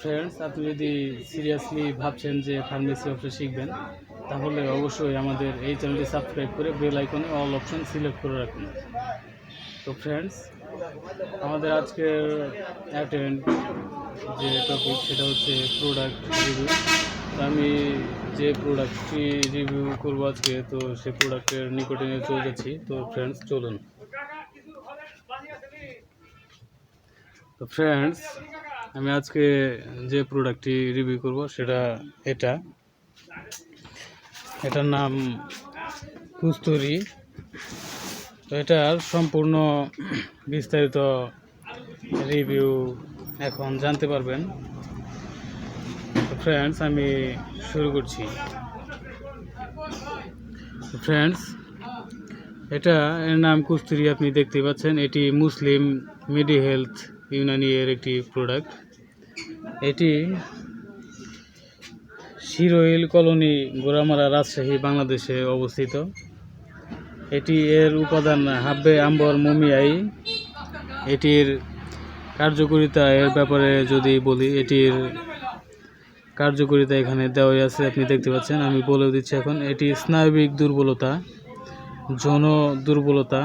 Friends আপনি যদি seriously ভাবছেন যে ফার্মেসি ব্যবসা শিখবেন, তাহলে অবশ্যই আমাদের এই চ্যানেলটি সাবস্ক্রাইব করে বেল আইকনে অল অপশন সিলেক্ট করে রাখুন। তো ফ্রেন্ডস আমাদের আজকের অ্যাটেন্ড যে টপিক সেটা হচ্ছে প্রোডাক্ট রিভিউ তো আমি যে প্রোডাক্টটি রিভিউ করব আজকে, তো সেই প্রোডাক্টের নিকটে নিয়ে চলে যাচ্ছি। তো ফ্রেন্ডস চলুন। তো ফ্রেন্ডস আমি আজকে যে প্রোডাক্টটি রিভিউ করব সেটা এটা। এটার নাম কুস্তুরি। তো এটার সম্পূর্ণ বিস্তারিত রিভিউ এখন জানতে পারবেন। ফ্রেন্ডস আমি শুরু করছি। ফ্রেন্ডস এটা এর নাম কুস্তুরি, আপনি দেখতে পাচ্ছেন। এটি মুসলিম মেডি হেলথ ইউনানি এর একটি প্রোডাক্ট এটি শিরোইল কলোনি গোরামারা রাজশাহী, বাংলাদেশে অবস্থিত। এটি এর উপাদান হাব্বে আম্বর মমিয়াই। এটির কার্যকারিতা এর ব্যাপারে যদি বলি, এটির কার্যকারিতা এখানে দেওয়াই আছে, আপনি দেখতে পাচ্ছেন, আমি বলে দিচ্ছি এখন। এটি স্নায়বিক দুর্বলতা, যৌন দুর্বলতা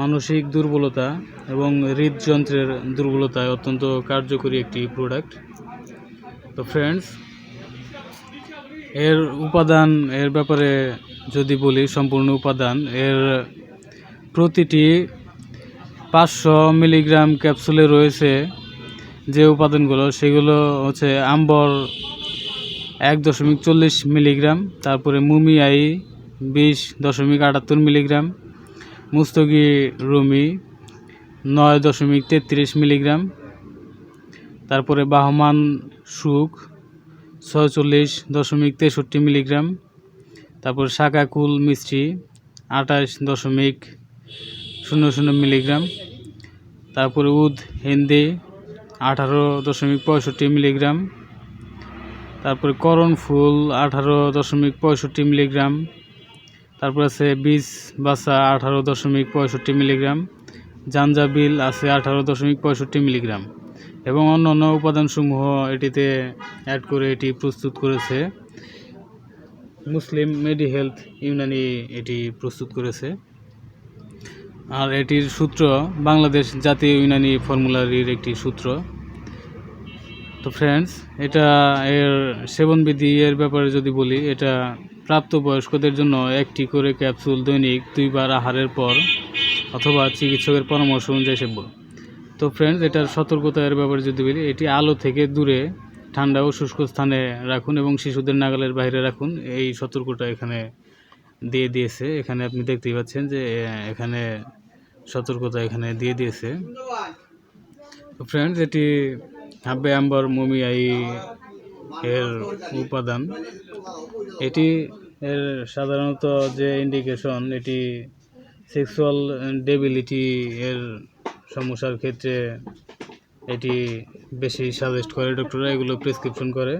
মানসিক দুর্বলতা এবং হৃদযন্ত্রের দুর্বলতায় অত্যন্ত কার্যকরী একটি প্রোডাক্ট তো ফ্রেন্ডস এর উপাদান, এর ব্যাপারে যদি বলি সম্পূর্ণ উপাদান, এর প্রতিটি পাঁচশো মিলিগ্রাম ক্যাপসুলে রয়েছে যে উপাদানগুলো, সেগুলো হচ্ছে আম্বর এক দশমিক চল্লিশ মিলিগ্রাম, তারপরে মুমিআই বিশ দশমিক আটাত্তর মিলিগ্রাম মুস্তগি রুমি নয় দশমিক তেত্রিশ মিলিগ্রাম। তারপরে বাহমান সুখ ছয়চল্লিশ দশমিক তেষট্টি মিলিগ্রাম। তারপর শাকাকুল মিষ্টি আঠাশ দশমিক শূন্য শূন্য মিলিগ্রাম। তারপরে উদ হিন্দি আঠারো দশমিক পঁয়ষট্টি মিলিগ্রাম। তারপরে করণ ফুল আঠারো দশমিক পঁয়ষট্টি মিলিগ্রাম। তারপর আছে বীজ বাসা আঠারো দশমিক পঁয়ষট্টি মিলিগ্রাম জাঞ্জাবিল আছে আঠারো দশমিক পঁয়ষট্টি মিলিগ্রাম এবং অন্য অন্য উপাদানসমূহ এটিতে অ্যাড করে এটি প্রস্তুত করেছে। মুসলিম মেডি হেলথ ইউনানি এটি প্রস্তুত করেছে। আর এটির সূত্র বাংলাদেশ জাতীয় ইউনানি ফর্মুলারির একটি সূত্র। তো ফ্রেন্ডস এটা এর সেবনবিধি এর ব্যাপারে যদি বলি, এটা প্রাপ্তবয়স্কদের জন্য একটি করে ক্যাপসুল দৈনিক দুইবার আহারের পর অথবা চিকিৎসকের পরামর্শ অনুযায়ী সেবন। তো ফ্রেন্ডস এটার সতর্কতা এর ব্যাপারে যদি বলি, এটি আলো থেকে দূরে, ঠান্ডা ও শুষ্ক স্থানে রাখুন এবং শিশুদের নাগালের বাইরে রাখুন। এই সতর্কতা এখানে দিয়ে দিয়েছে। এখানে আপনি দেখতেই পাচ্ছেন যে এখানে সতর্কতা এখানে দিয়ে দিয়েছে। তো ফ্রেন্ডস এটি হাব্বে আম্বর মমিয়াই এর উপাদান। এটি এর সাধারণত যে ইন্ডিকেশন এটি সেক্সুয়াল ডেবিলিটি এর সমস্যার ক্ষেত্রে এটি বেশি সাজেস্ট করে। ডক্টররা এগুলো প্রেসক্রিপশন করে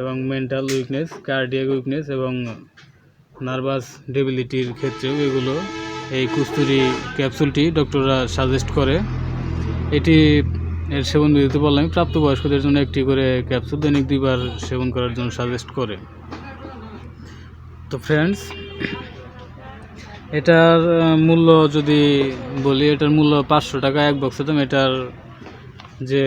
এবং মেন্টাল উইকনেস কার্ডিয়াক উইকনেস এবং নার্ভাস ডেবিলিটির ক্ষেত্রেও এগুলো এই কুস্তুরি ক্যাপসুলটি ডক্টররা সাজেস্ট করে। এটি এর সেবন বিধিতে বললাম প্রাপ্তবয়স্কদের জন্য একটি করে ক্যাপসুল দৈনিক দুইবার সেবন করার জন্য সাজেস্ট করে। তো ফ্রেন্ডস এটার মূল্য যদি বলি, এটার মূল্য পাঁচশো টাকা এক বক্সের দাম এটার যে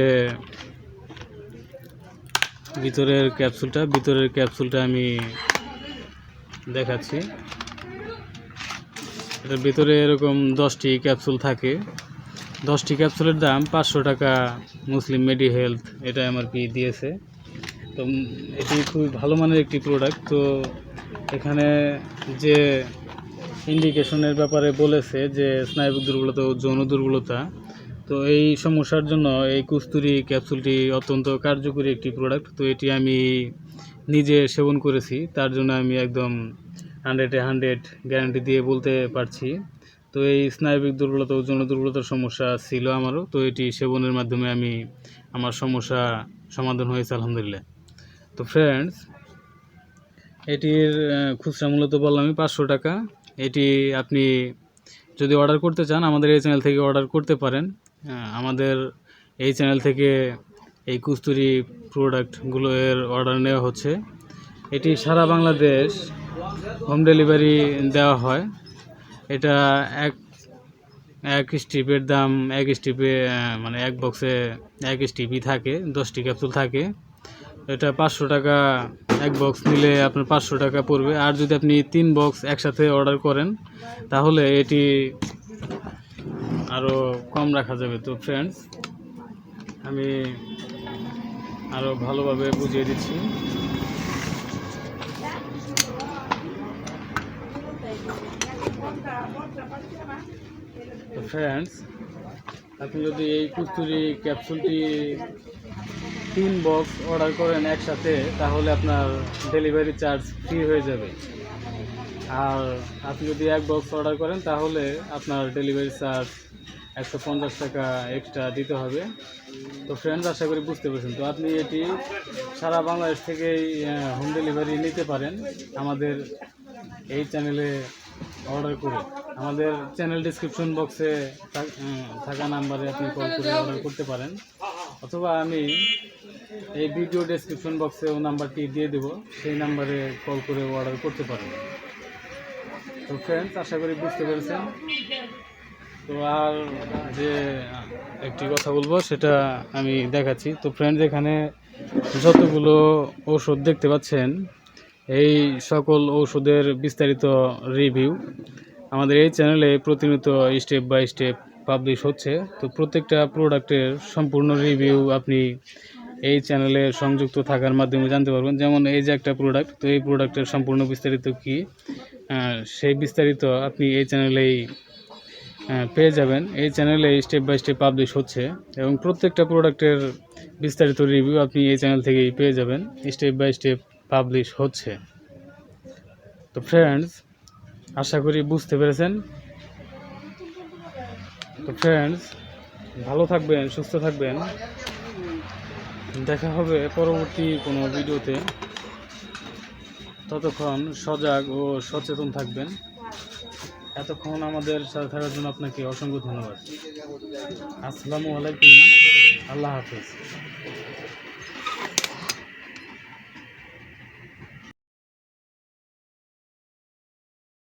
ভিতরের ক্যাপসুলটা ভিতরের ক্যাপসুলটা আমি দেখাচ্ছি। এটার ভিতরে এরকম দশটি ক্যাপসুল থাকে। দশটি ক্যাপসুলের দাম পাঁচশো টাকা মুসলিম মেডি হেলথ এটা এমআরপি দিয়েছে। তো এটি খুবই ভালো মানের একটি প্রোডাক্ট তো এখানে যে ইন্ডিকেশনের ব্যাপারে বলেছে যে স্নায়বিক দুর্বলতা ও যৌন দুর্বলতা, তো এই সমস্যার জন্য এই কুস্তুরি ক্যাপসুলটি অত্যন্ত কার্যকরী একটি প্রোডাক্ট তো এটি আমি নিজে সেবন করেছি, তার জন্য আমি একদম হান্ড্রেডে হান্ড্রেড গ্যারান্টি দিয়ে বলতে পারছি। তো এই স্নায়বিক দুর্বলতা ও যৌন দুর্বলতার সমস্যা ছিল আমারও। তো এটি সেবনের মাধ্যমে আমি আমার সমস্যা সমাধান হয়েছে, আলহামদুলিল্লাহ। তো ফ্রেন্ডস এটির খুচরা মূলত বললাম আমি, পাঁচশো টাকা। এটি আপনি যদি অর্ডার করতে চান, আমাদের এই চ্যানেল থেকে অর্ডার করতে পারেন। আমাদের এই চ্যানেল থেকে এই কুস্তুরি প্রোডাক্টগুলো এর অর্ডার নেওয়া হচ্ছে। এটি সারা বাংলাদেশ হোম ডেলিভারি দেওয়া হয়। এটা এক এক স্ট্রিপের দাম, এক স্ট্রিপে মানে এক বক্সে এক স্ট্রিপই থাকে, দশটি ক্যাপসুল থাকে। এটা পাঁচশো টাকা এক বক্স নিলে আপনার পাঁচশো টাকা পড়বে। আর যদি আপনি তিন বক্স একসাথে অর্ডার করেন, তাহলে এটি আরও কম রাখা যাবে। তো ফ্রেন্ডস আমি আরও ভালোভাবে বুঝিয়ে দিচ্ছি। তো ফ্রেন্ডস আপনি যদি এই কুস্তুরি ক্যাপসুলটি তিন বক্স অর্ডার করেন একসাথে, তাহলে আপনার ডেলিভারি চার্জ ফ্রি হয়ে যাবে। আর আপনি যদি এক বক্স অর্ডার করেন, তাহলে আপনার ডেলিভারি চার্জ একশো পঞ্চাশ টাকা এক্সট্রা দিতে হবে। তো ফ্রেন্ডস আশা করি বুঝতে পেরেছেন। তো আপনি এটি সারা বাংলাদেশ থেকেই হোম ডেলিভারি নিতে পারেন। আমাদের এই চ্যানেলে অর্ডার করে। আমাদের চ্যানেল ডিসক্রিপশন বক্সে থাকা নাম্বারে আপনি কল করে অর্ডার করতে পারেন। অথবা আমি এই ভিডিও ডেসক্রিপশন ও নাম্বারটি দিয়ে দেব। সেই নাম্বারে কল করে অর্ডার করতে পারেন। তো ফ্রেন্ডস আশা করি বুঝতে পেরেছেন। তো আর যে একটি কথা বলব সেটা আমি দেখাচ্ছি। তো ফ্রেন্ডস এখানে যতগুলো ওষুধ দেখতে পাচ্ছেন এই সকল ওষুধের বিস্তারিত রিভিউ আমাদের এই চ্যানেলে প্রতিনিয়ত স্টেপ বাই স্টেপ পাবলিশ হচ্ছে। তো প্রত্যেকটা প্রোডাক্টের সম্পূর্ণ রিভিউ আপনি এই চ্যানেলে সংযুক্ত থাকার মাধ্যমে জানতে পারবেন। যেমন এই যে একটা প্রোডাক্ট, তো এই প্রোডাক্টের সম্পূর্ণ বিস্তারিত কি? সেই বিস্তারিত আপনি এই চ্যানেলেই পেয়ে যাবেন। এই চ্যানেলে স্টেপ বাই স্টেপ পাবলিশ হচ্ছে এবং প্রত্যেকটা প্রোডাক্টের বিস্তারিত রিভিউ আপনি এই চ্যানেল থেকেই পেয়ে যাবেন। স্টেপ বাই স্টেপ পাবলিশ হচ্ছে। তো ফ্রেন্ডস আশা করি বুঝতে পেরেছেন। তো ফ্রেন্ডস ভালো থাকবেন, সুস্থ থাকবেন। দেখা হবে পরবর্তী কোনো ভিডিওতে। ততক্ষণ সজাগ ও সচেতন থাকবেন। এতক্ষণ আমাদের সাথে থাকার জন্য আপনাকে অসংখ্য ধন্যবাদ। আসসালামু আলাইকুম, আল্লাহ হাফেজ।